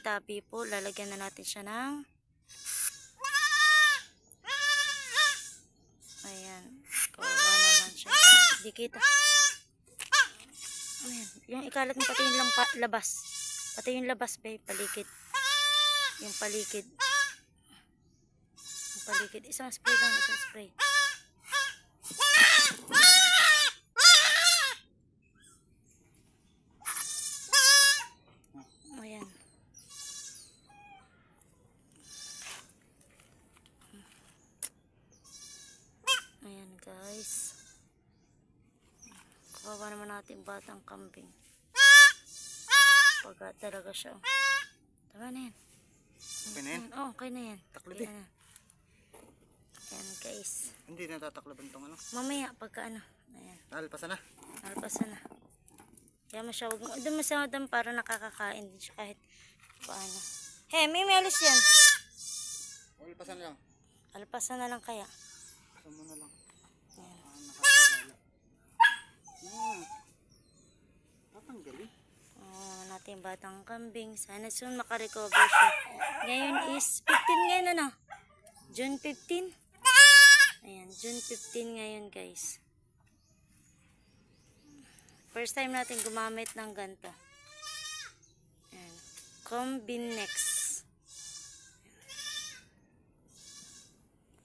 tabi po. Lalagyan na natin siya ng... Ayan. Kawawa naman siya. Di kita. Ayan. Yung ikalat mo pati yung lampa, labas. Pati yung labas, babe. Palikid. Yung palikid. Yung palikid. Isang spray lang. Isang spray. Ayan. Ayan guys. Kawawa naman natin batang kambing. Pagka talaga siya. Tama na yan. Okay na yan. Ayan, Oh, okay na yan. Taklid Okay eh. na. Ayan guys. Hindi natataklaban tong ano. Mamaya pagka ano. Ayan. Alpasan na. Alpasan na. Kaya masya, huwag mo, doon masya doon para nakakakain din siya kahit paano. He, may melos yan. Alpasan lang. Alpasan na lang kaya. Alpasan mo na lang. Yung batang kambing. Sana soon makarecover siya. Ngayon is 15 ngayon ano? June 15? Ayan, June 15 ngayon guys. First time natin gumamit ng ganito. Ayan. Combinex.